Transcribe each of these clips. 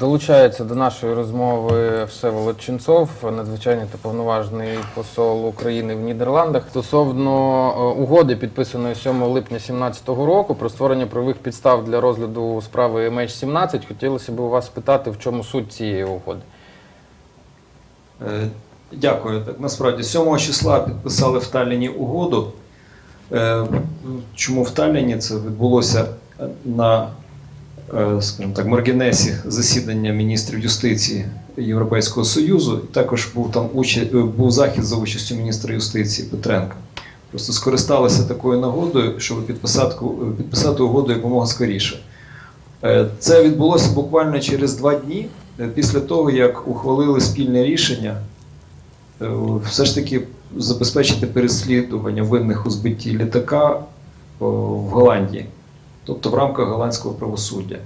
Долучається до нашої розмови Всеволод Ченцов, надзвичайний та повноважний посол України в Нідерландах. Стосовно е, угоди, підписаної 7 липня 2017 року, про створення правових підстав для розгляду справи MH17, хотілося б у вас спитати, в чому суть цієї угоди. Е, Дякую. Так насправді 7 числа підписали в Талліні угоду. Е, Чому в Талліні це відбулося на скажімо так, маргінесі засідання міністрів юстиції Європейського Союзу. І також був там уча... е, був захід за участю міністра юстиції Петренка. Просто скористалися такою нагодою, щоб підписати, підписати угоду якомога скоріше. Е, Це відбулося буквально через два дні е, після того, як ухвалили спільне рішення е, все ж таки забезпечити переслідування винних у збитті літака в Голландії, тобто в рамках голландського правосуддя.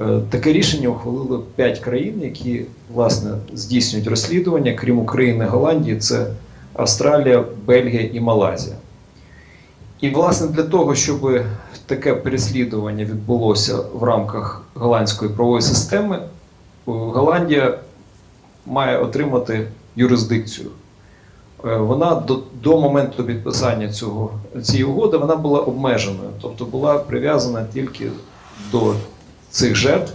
Е, Таке рішення ухвалили п'ять країн, які власне здійснюють розслідування, крім України, Голландії, це Австралія, Бельгія і Малайзія. І, власне, для того, щоб таке переслідування відбулося в рамках голландської правової системи, е, Голландія має отримати юрисдикцію. Е, Вона до, до моменту підписання цього, цієї угоди вона була обмеженою, тобто була прив'язана тільки до цих жертв,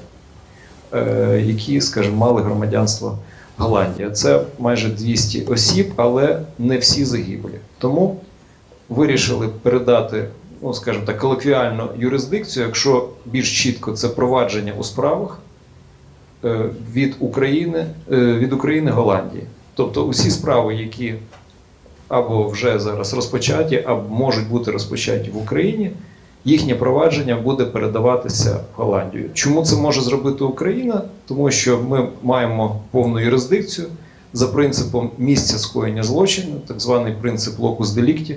е, які, скажімо, мали громадянство Голландії. Це майже 200 осіб, але не всі загиблі. Тому вирішили передати, ну скажімо так, колоквіальну юрисдикцію, якщо більш чітко це провадження у справах е, від України, е, від України Голландії. Тобто усі справи, які або вже зараз розпочаті, або можуть бути розпочаті в Україні, їхнє провадження буде передаватися в Голландію. Чому це може зробити Україна? Тому що ми маємо повну юрисдикцію за принципом місця скоєння злочину, так званий принцип локус делікті.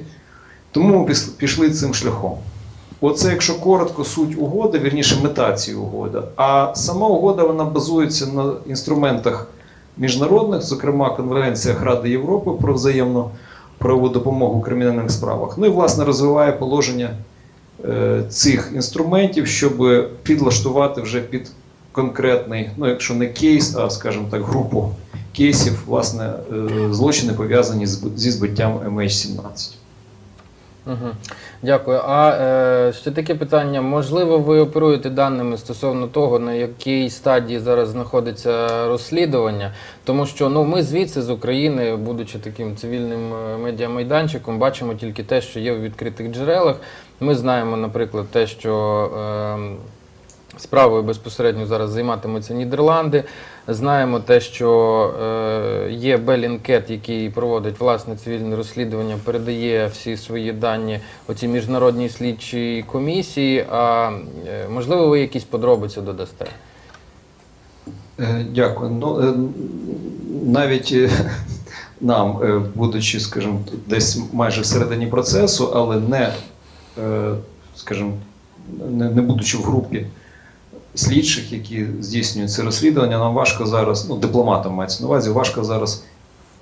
Тому ми пішли цим шляхом. Оце, якщо коротко, суть угоди, вірніше мета цієї угоди. А сама угода вона базується на інструментах міжнародних, зокрема Конвенціях Ради Європи про взаємну правову допомогу у кримінальних справах. Ну і власне розвиває положення е, цих інструментів, щоб підлаштувати вже під конкретний, ну якщо не кейс, а скажімо так, групу кейсів, власне, е, злочини пов'язані зі збиттям MH17. Угу. Дякую. А е, ще таке питання: можливо, ви оперуєте даними стосовно того, на якій стадії зараз знаходиться розслідування? Тому що ну ми звідси з України, будучи таким цивільним е, медіамайданчиком, бачимо тільки те, що є в відкритих джерелах. Ми знаємо, наприклад, те, що е, Справою безпосередньо зараз займатимуться Нідерланди. Знаємо те, що е, є Белінкет, який проводить власне цивільне розслідування, передає всі свої дані оцій міжнародній слідчій комісії. А е, можливо, ви якісь подробиці додасте? Е, Дякую. Ну, навіть нам, будучи, скажімо, десь майже всередині процесу, але не, скажімо, не будучи в групі слідчих, які здійснюють це розслідування, нам важко зараз, ну, дипломатам мається на увазі, важко зараз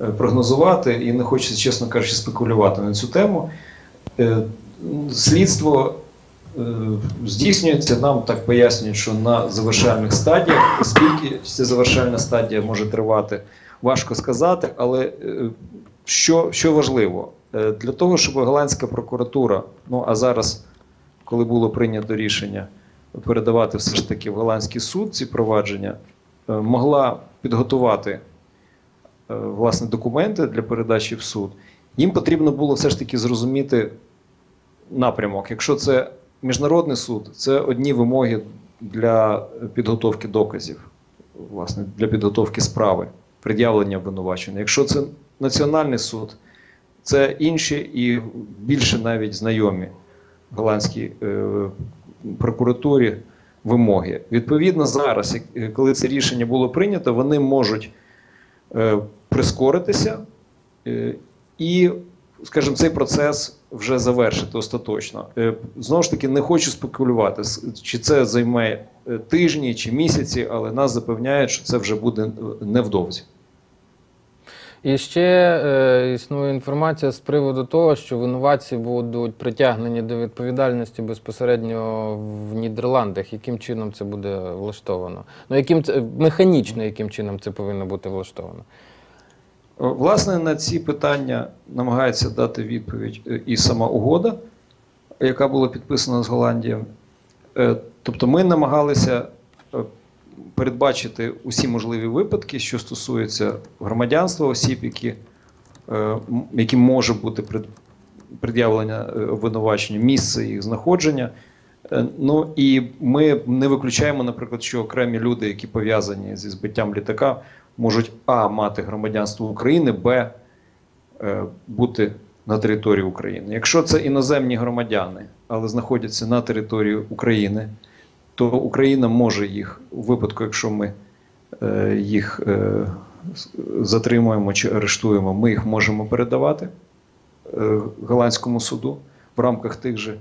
е, прогнозувати і не хочеться, чесно кажучи, спекулювати на цю тему. Е, Слідство е, здійснюється, нам так пояснюють, що на завершальних стадіях, скільки ця завершальна стадія може тривати, важко сказати, але що, що важливо, для того, щоб голландська прокуратура, ну а зараз, коли було прийнято рішення передавати все ж таки в голландський суд ці провадження, е, могла підготувати е, власне документи для передачі в суд, їм потрібно було все ж таки зрозуміти напрямок. Якщо це міжнародний суд, це одні вимоги для підготовки доказів, власне, для підготовки справи, пред'явлення обвинувачення. Якщо це національний суд, це інші і більше навіть знайомі голландській е, прокуратурі вимоги. Відповідно, зараз, е, коли це рішення було прийнято, вони можуть е, прискоритися е, і, скажімо, цей процес вже завершити остаточно. Е, Знову ж таки, не хочу спекулювати, чи це займе е, тижні чи місяці, але нас запевняють, що це вже буде е, невдовзі. І ще е, існує інформація з приводу того, що винуватці будуть притягнені до відповідальності безпосередньо в Нідерландах. Яким чином це буде влаштовано? Ну, яким це механічно, яким чином це повинно бути влаштовано? Власне, на ці питання намагається дати відповідь е, і сама угода, яка була підписана з Голландією. Е, Тобто ми намагалися е, передбачити усі можливі випадки, що стосуються громадянства осіб, які, е, яким може бути пред'явлення е, обвинувачення, місце їх знаходження. Е, Ну і ми не виключаємо, наприклад, що окремі люди, які пов'язані зі збиттям літака, можуть А мати громадянство України, Б бути на території України. Якщо це іноземні громадяни, але знаходяться на території України, то Україна може їх у випадку, якщо ми е, їх е, затримуємо чи арештуємо, ми їх можемо передавати е, голландському суду в рамках тих же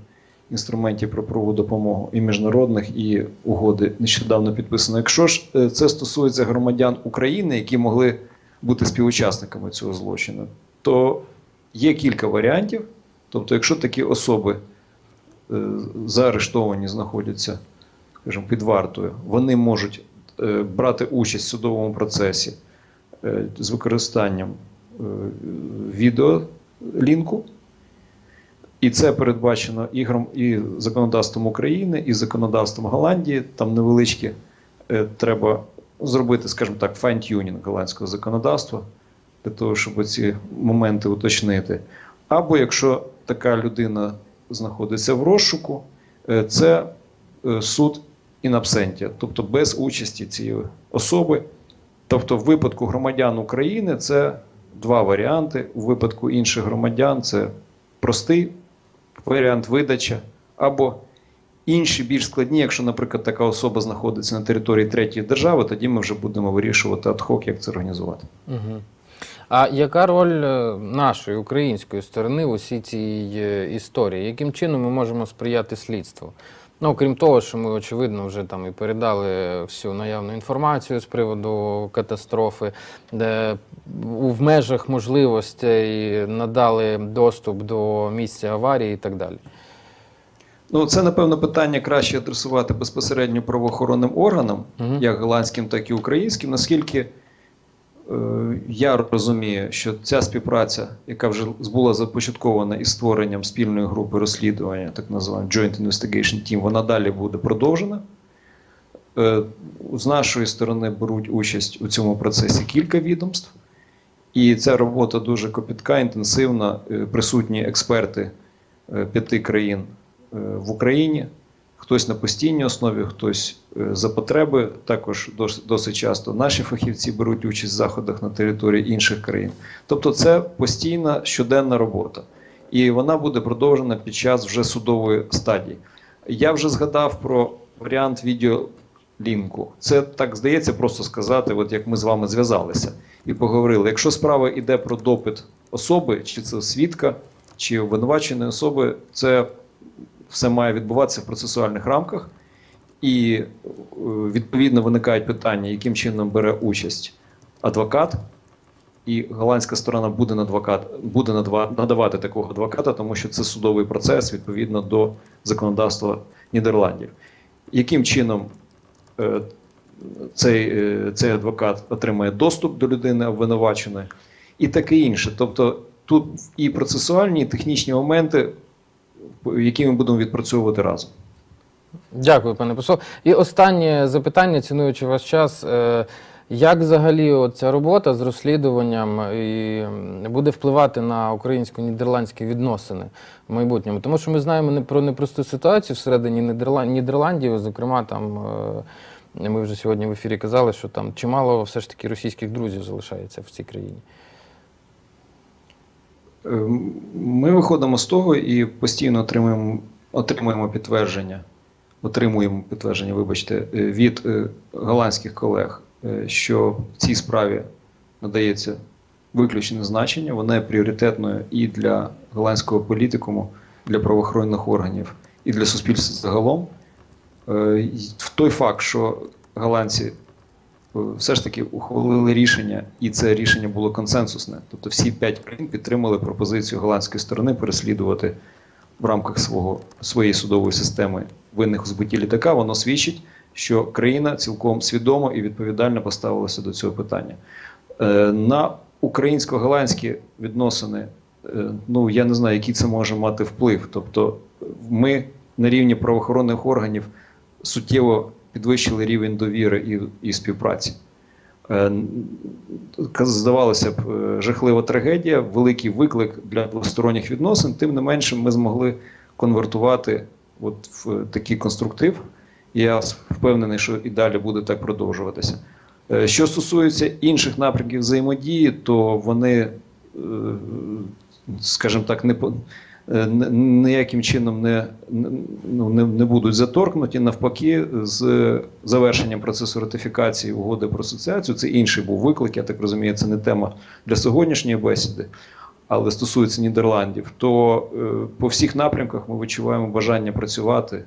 інструментів про правову допомогу і міжнародних, і угоди нещодавно підписано. Якщо ж це стосується громадян України, які могли бути співучасниками цього злочину, то є кілька варіантів. Тобто, якщо такі особи заарештовані, знаходяться, скажімо, під вартою, вони можуть е, брати участь в судовому процесі е, з використанням е, відеолінку. І це передбачено і, гром- і законодавством України, і законодавством Голландії. Там невеличкі треба зробити, скажімо так, файн-тюнінг голландського законодавства для того, щоб ці моменти уточнити. Або якщо така людина знаходиться в розшуку, це суд in absentia, тобто без участі цієї особи. Тобто, в випадку громадян України це два варіанти. У випадку інших громадян це простий варіант видача, або інші більш складні, якщо, наприклад, така особа знаходиться на території третьої держави, тоді ми вже будемо вирішувати адхок, як це організувати. Угу. А яка роль е, нашої української сторони в усій цій е, історії? Яким чином ми можемо сприяти слідству? Ну, крім того, що ми, очевидно, вже там і передали всю наявну інформацію з приводу катастрофи, де в межах можливостей надали доступ до місця аварії і так далі. Ну, це, напевно, питання краще адресувати безпосередньо правоохоронним органам, Мгм. як голландським, так і українським, наскільки я розумію, що ця співпраця, яка вже була започаткована із створенням спільної групи розслідування, так називаємо Joint Investigation Team, вона далі буде продовжена. Е, з нашої сторони беруть участь у цьому процесі кілька відомств. І ця робота дуже копітка, інтенсивна. Е, Присутні експерти е, п'яти країн е, в Україні. Хтось на постійній основі, хтось е, за потреби. Також досить часто наші фахівці беруть участь в заходах на території інших країн. Тобто, це постійна щоденна робота, і вона буде продовжена під час вже судової стадії. Я вже згадав про варіант відеолінку. Це так здається, просто сказати, от як ми з вами зв'язалися і поговорили. Якщо справа йде про допит особи, чи це свідка, чи обвинуваченої особи, це все має відбуватися в процесуальних рамках, і е, відповідно виникають питання, яким чином бере участь адвокат. І голландська сторона буде, надвокат, буде надавати такого адвоката, тому що це судовий процес відповідно до законодавства Нідерландів. Яким чином е, цей, е, цей адвокат отримає доступ до людини обвинуваченої, і таке інше. Тобто тут і процесуальні, і технічні моменти, які ми будемо відпрацьовувати разом. Дякую, пане посол. І останнє запитання, цінуючи ваш час. е, Як взагалі ця робота з розслідуванням і буде впливати на українсько-нідерландські відносини в майбутньому? Тому що ми знаємо про непросту ситуацію всередині Нідерландів. Зокрема, там е, ми вже сьогодні в ефірі казали, що там чимало все ж таки російських друзів залишається в цій країні. Е, Ми виходимо з того і постійно отримуємо, отримуємо підтвердження, отримуємо підтвердження, вибачте, е, від е, голландських колег, що в цій справі надається виключне значення, вона є пріоритетною і для голландського політикуму, для правоохоронних органів, і для суспільства загалом. Той факт, що голландці все ж таки ухвалили рішення, і це рішення було консенсусне. Тобто всі п'ять країн підтримали пропозицію голландської сторони переслідувати в рамках свого, своєї судової системи винних у збитті літака. Воно свідчить, що країна цілком свідомо і відповідально поставилася до цього питання. Е, На українсько-голландські відносини, е, ну я не знаю, який це може мати вплив. Тобто, ми на рівні правоохоронних органів суттєво підвищили рівень довіри і, і співпраці. Е, Здавалося б, е, жахлива трагедія, великий виклик для двосторонніх відносин. Тим не менше, ми змогли конвертувати от в такий конструктив. Я впевнений, що і далі буде так продовжуватися. Е, Що стосується інших напрямків взаємодії, то вони, е, скажімо так, не по- е, ніяким чином не, ну, не, не будуть заторкнуті. Навпаки, з завершенням процесу ратифікації угоди про асоціацію, це інший був виклик. Я так розумію, це не тема для сьогоднішньої бесіди, але стосується Нідерландів. То е, по всіх напрямках ми відчуваємо бажання працювати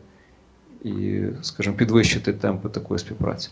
і, скажімо, підвищити темпи такої співпраці.